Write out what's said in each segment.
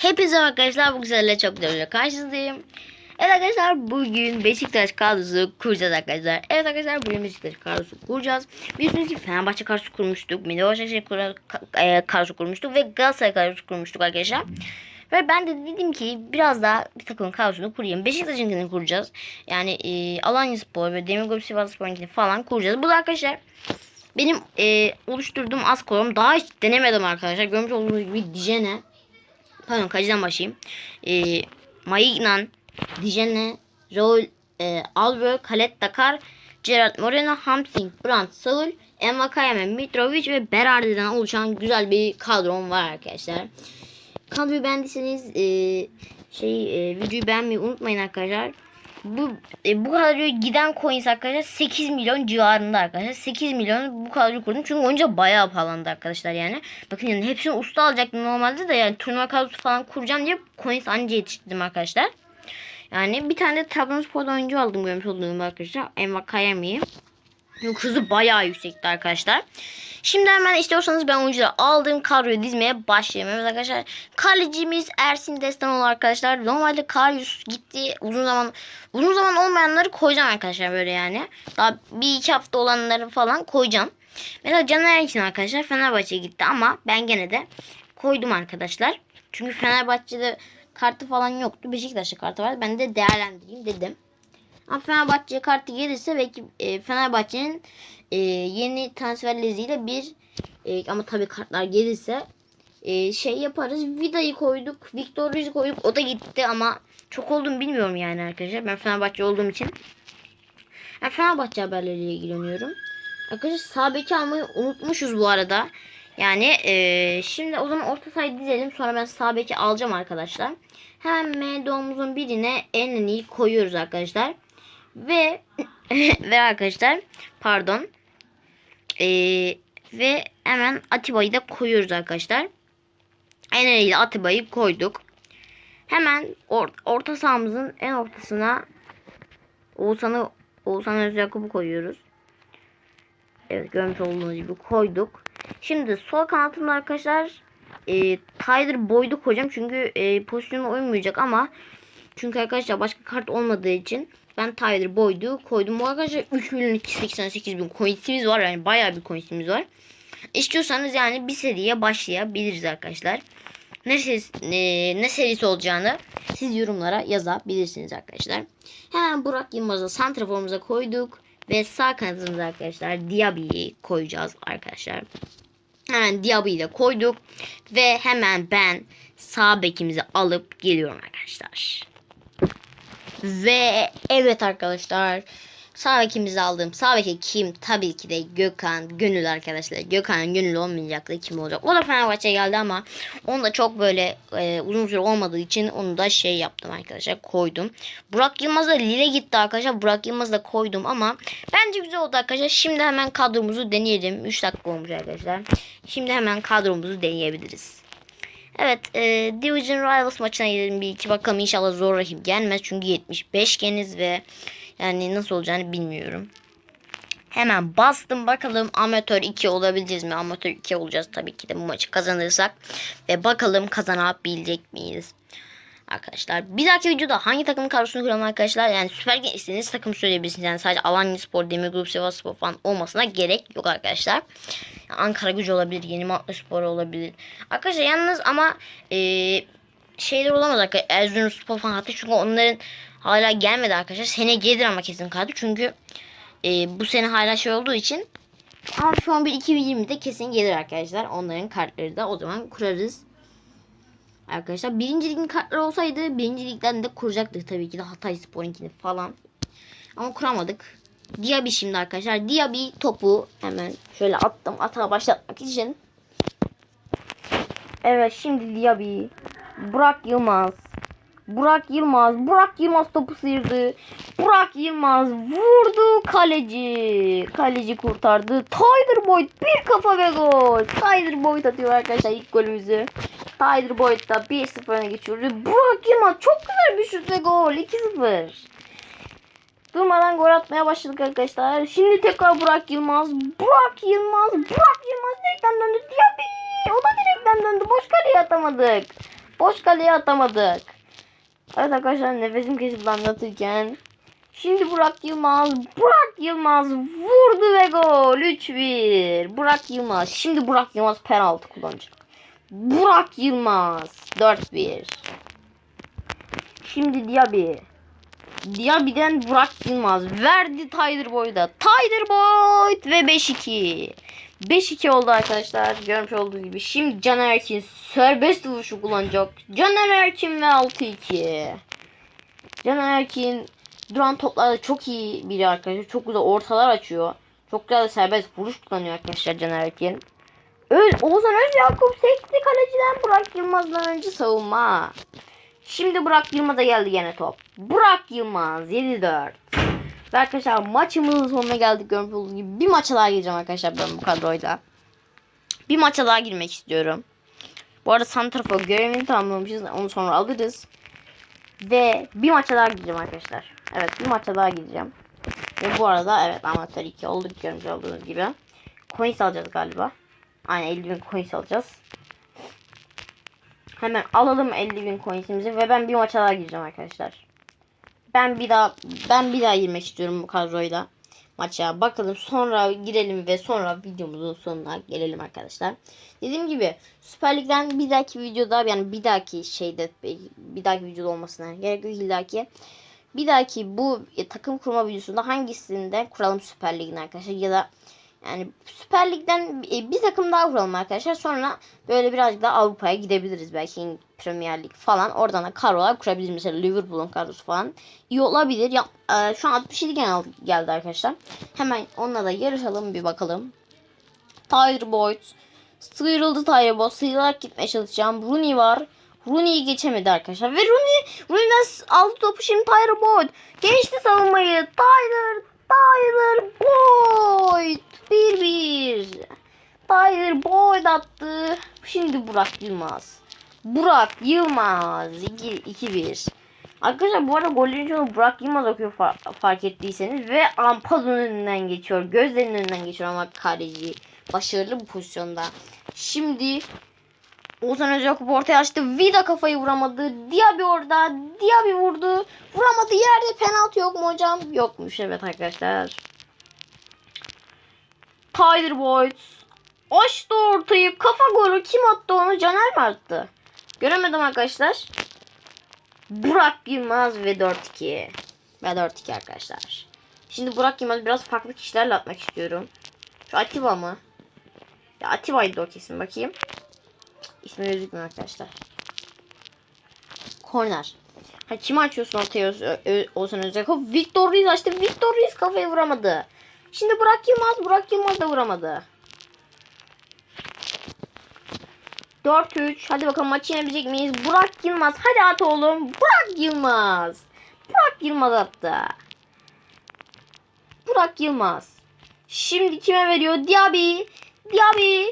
Hepinize arkadaşlar bu güzelle çok güzel karşınızdayım. Evet arkadaşlar bugün Beşiktaş kadrosu kuracağız arkadaşlar. Evet arkadaşlar bugün Beşiktaş kadrosu kuracağız. Biliyorsunuz ki Fenerbahçe kadrosu kurmuştuk. Milli Başakşehir kadrosu kurmuştuk ve Galatasaray kadrosu kurmuştuk arkadaşlar. Ve ben de dedim ki biraz daha bir takımın kadrosunu kurayım. Beşiktaş'ınkini kuracağız. Yani e, Alanya Spor ve Demirgol Sivas Spor'unkini falan kuracağız. Bu da arkadaşlar benim e, oluşturduğum az kolum daha hiç denemedim arkadaşlar. Görmüş olduğunuz gibi Dijene Pardon kaçtan başlayayım. E, Maignan, Dijene, Raul, e, Alvö, Khaled Dakar, Gerard Moreno, Hamsing, Brandt, Saul, Envakayeme, Mitrovic ve Berardi'den oluşan güzel bir kadrom var arkadaşlar. Kadroyu beğendiyseniz e, şey e, videoyu beğenmeyi unutmayın arkadaşlar. Bu e, bu kadroyu giden coins arkadaşlar 8 milyon civarında arkadaşlar. 8 milyon bu kadroyu kurdum. Çünkü oyunca bayağı pahalandı arkadaşlar yani. Bakın yani hepsini usta alacaktım normalde de yani turnuva kadrosu falan kuracağım diye coins anca yetiştirdim arkadaşlar. Yani bir tane Trabzonspor'da oyuncu aldım görmüş olduğum arkadaşlar. Envakayemi'yi. Çünkü hızı bayağı yüksekti arkadaşlar. Şimdi hemen istiyorsanız ben oyuncuları aldığım kadroyu dizmeye başlayayım. Evet arkadaşlar. Kalecimiz Ersin Destanoğlu arkadaşlar. Normalde Karius gitti. Uzun zaman uzun zaman olmayanları koyacağım arkadaşlar böyle yani. Daha bir iki hafta olanları falan koyacağım. Mesela Caner için arkadaşlar Fenerbahçe'ye gitti ama ben gene de koydum arkadaşlar. Çünkü Fenerbahçe'de kartı falan yoktu. Beşiktaş'ta kartı vardı. Ben de değerlendireyim dedim. Ama Fenerbahçe kartı gelirse belki e, Fenerbahçe'nin e, yeni transfer listiyle bir e, ama tabii kartlar gelirse e, şey yaparız. Vida'yı koyduk. Victor Ruiz'i koyduk. O da gitti ama çok oldum bilmiyorum yani arkadaşlar. Ben Fenerbahçe olduğum için. Ben Fenerbahçe haberleriyle ilgileniyorum. Arkadaşlar sağ beki almayı unutmuşuz bu arada. Yani e, şimdi o zaman orta sahayı dizelim. Sonra ben sağ beki alacağım arkadaşlar. Hemen M doğumuzun birine en iyi koyuyoruz arkadaşlar. Ve ve arkadaşlar pardon. Ee, ve hemen Atiba'yı da koyuyoruz arkadaşlar. En iyi Atiba'yı koyduk. Hemen or- orta sahamızın en ortasına Oğuzhan'ı Oğuzhan Özyakup'u koyuyoruz. Evet görmüş olduğunuz gibi koyduk. Şimdi sol kanatımda arkadaşlar e, Tyler Boyd'u koyacağım. Çünkü e, pozisyonu uymayacak ama çünkü arkadaşlar başka kart olmadığı için ben Tyler Boyd'u koydum. Bu arkadaşlar 3 milyon 288 bin coinsimiz var. Yani bayağı bir coinsimiz var. İstiyorsanız yani bir seriye başlayabiliriz arkadaşlar. Ne serisi, ne, ne serisi olacağını siz yorumlara yazabilirsiniz arkadaşlar. Hemen Burak Yılmaz'ı santraforumuza koyduk. Ve sağ kanatımıza arkadaşlar Diaby'i koyacağız arkadaşlar. Hemen Diaby'i de koyduk. Ve hemen ben sağ bekimizi alıp geliyorum arkadaşlar. Ve evet arkadaşlar. Sağ bekimizi aldım. Sağ beki kim? Tabii ki de Gökhan Gönül arkadaşlar. Gökhan Gönül olmayacaktı. Kim olacak? O da Fenerbahçe'ye geldi ama onu da çok böyle e, uzun süre olmadığı için onu da şey yaptım arkadaşlar. Koydum. Burak Yılmaz da Lille gitti arkadaşlar. Burak Yılmaz da koydum ama bence güzel oldu arkadaşlar. Şimdi hemen kadromuzu deneyelim. 3 dakika olmuş arkadaşlar. Şimdi hemen kadromuzu deneyebiliriz. Evet e, Division Rivals maçına gidelim bir iki bakalım inşallah zor rakip gelmez çünkü 75 geniz ve yani nasıl olacağını bilmiyorum. Hemen bastım bakalım amatör 2 olabileceğiz mi? Amatör 2 olacağız tabii ki de bu maçı kazanırsak ve bakalım kazanabilecek miyiz? Arkadaşlar bir dahaki videoda hangi takımın kadrosunu kuralım arkadaşlar? Yani Süper Lig istediğiniz takım söyleyebilirsiniz. Yani sadece Alanya Spor, Demir Grup, Sivas Spor falan olmasına gerek yok arkadaşlar. Ankara Gücü olabilir, Yeni Malatya Spor olabilir. Arkadaşlar yalnız ama eee şeyler olamaz arkadaşlar. Erzurum Spor falan hatta çünkü onların hala gelmedi arkadaşlar. Sene gelir ama kesin kadro. Çünkü eee, bu sene hala şey olduğu için ama şu an bir 2020'de kesin gelir arkadaşlar. Onların kartları da o zaman kurarız. Arkadaşlar birinci ligin kartları olsaydı birinci ligden de kuracaktık tabii ki de Hatay Spor'unkini falan. Ama kuramadık. Diaby şimdi arkadaşlar. Diaby topu hemen şöyle attım atağa başlatmak için. Evet şimdi Diaby. Burak Yılmaz. Burak Yılmaz. Burak Yılmaz topu sıyırdı. Burak Yılmaz vurdu kaleci. Kaleci kurtardı. Tyler Boyd bir kafa ve gol. Tyler Boyd atıyor arkadaşlar ilk golümüzü. Tyler Boyd da 1-0 öne geçiyordu. Burak Yılmaz çok güzel bir şut ve gol. 2-0. Durmadan gol atmaya başladık arkadaşlar. Şimdi tekrar Burak Yılmaz. Burak Yılmaz. Burak Yılmaz direkten döndü. Diaby. O da direkten döndü. Boş kaleye atamadık. Boş kaleye atamadık. Evet arkadaşlar nefesim kesildi anlatırken. Şimdi Burak Yılmaz. Burak Yılmaz vurdu ve gol. 3-1. Burak Yılmaz. Şimdi Burak Yılmaz penaltı kullanacak. Burak Yılmaz. 4-1. Şimdi Diaby. Diaby'den Burak Yılmaz. Verdi Tyler Boyd'a. Tyler Boyd ve 5-2. 5-2 oldu arkadaşlar. Görmüş olduğu gibi. Şimdi Caner Erkin serbest vuruşu kullanacak. Caner Erkin ve 6-2. Caner Erkin duran toplarda çok iyi biri arkadaşlar. Çok güzel ortalar açıyor. Çok güzel serbest vuruş kullanıyor arkadaşlar Caner Erkin. Öz, Oğuzhan Özyakup sekti kaleciden Burak Yılmaz'dan önce savunma. Şimdi Burak Yılmaz'a geldi yine top. Burak Yılmaz 7-4. Ve arkadaşlar maçımızın sonuna geldik görmüş olduğunuz gibi. Bir maça daha gireceğim arkadaşlar ben bu kadroyla. Bir maça daha girmek istiyorum. Bu arada Santrafor görevini tamamlamışız. Onu sonra alırız. Ve bir maça daha gireceğim arkadaşlar. Evet bir maça daha gireceğim. Ve bu arada evet amatör 2 olduk görmüş olduğunuz gibi. Coins alacağız galiba. Aynen 50 bin coins alacağız. Hemen alalım 50 bin coinsimizi ve ben bir maça daha gireceğim arkadaşlar. Ben bir daha ben bir daha girmek istiyorum bu kadroyla maça. Bakalım sonra girelim ve sonra videomuzun sonuna gelelim arkadaşlar. Dediğim gibi Süper Lig'den bir dahaki videoda yani bir dahaki şeyde bir dahaki videoda olmasına gerek yok illaki. Bir dahaki bu e, takım kurma videosunda hangisinde kuralım Süper Lig'in arkadaşlar ya da yani Süper Lig'den e, bir takım daha kuralım arkadaşlar. Sonra böyle birazcık daha Avrupa'ya gidebiliriz. Belki Premier Lig falan. Oradan da kadrolar kurabiliriz. Mesela Liverpool'un kadrosu falan. İyi olabilir. Ya, e, şu an 67 gel- geldi arkadaşlar. Hemen onunla da yarışalım bir bakalım. Tyler Boyd. Sıyrıldı Tyler Boyd. Sıyrılarak gitmeye çalışacağım. Rooney var. Rooney'i geçemedi arkadaşlar. Ve Rooney, Rooney'den aldı topu şimdi Tyler Boyd. Geçti savunmayı. Tyler, Tyler Boyd. 1-1. Tyler Boyd attı. Şimdi Burak Yılmaz. Burak Yılmaz 2-1. Arkadaşlar bu arada gollerin çoğunu Burak Yılmaz okuyor fa- fark ettiyseniz ve Ampaz'ın önünden geçiyor. Gözlerinin önünden geçiyor ama kaleci başarılı bu pozisyonda. Şimdi Ozan Özakup ortaya açtı. Vida kafayı vuramadı. Diaby orada. Diaby vurdu. Vuramadı. Yerde penaltı yok mu hocam? Yokmuş evet arkadaşlar. Tyler Boyd. Açtı ortayı. Kafa golü. Kim attı onu? Caner mi attı? Göremedim arkadaşlar. Burak Yılmaz ve 4-2. Ve 4-2 arkadaşlar. Şimdi Burak Yılmaz biraz farklı kişilerle atmak istiyorum. Şu Atiba mı? Ya Atiba'ydı o kesin bakayım. İsmi gözükmüyor arkadaşlar. Corner. Ha kimi açıyorsun ortaya Oğuzhan Özakov? Victor Ruiz açtı. Victor Ruiz kafayı vuramadı. Şimdi Burak Yılmaz. Burak Yılmaz da vuramadı. 4-3. Hadi bakalım maçı yenebilecek miyiz? Burak Yılmaz. Hadi at oğlum. Burak Yılmaz. Burak Yılmaz attı. Burak Yılmaz. Şimdi kime veriyor? Diaby. Diaby.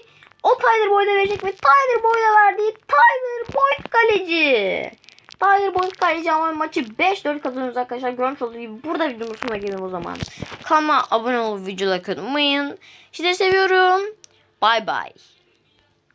O Tyler Boyd'a verecek mi? Tyler Boyd'a verdi. Tyler Boyd kaleci. Tyler Boyd kaleci ama maçı 5-4 kazanıyoruz arkadaşlar. Görmüş olduğunuz gibi burada videonun sonuna gelelim o zaman. Kanalıma abone olup videoları unutmayın. Sizleri seviyorum. Bye bye.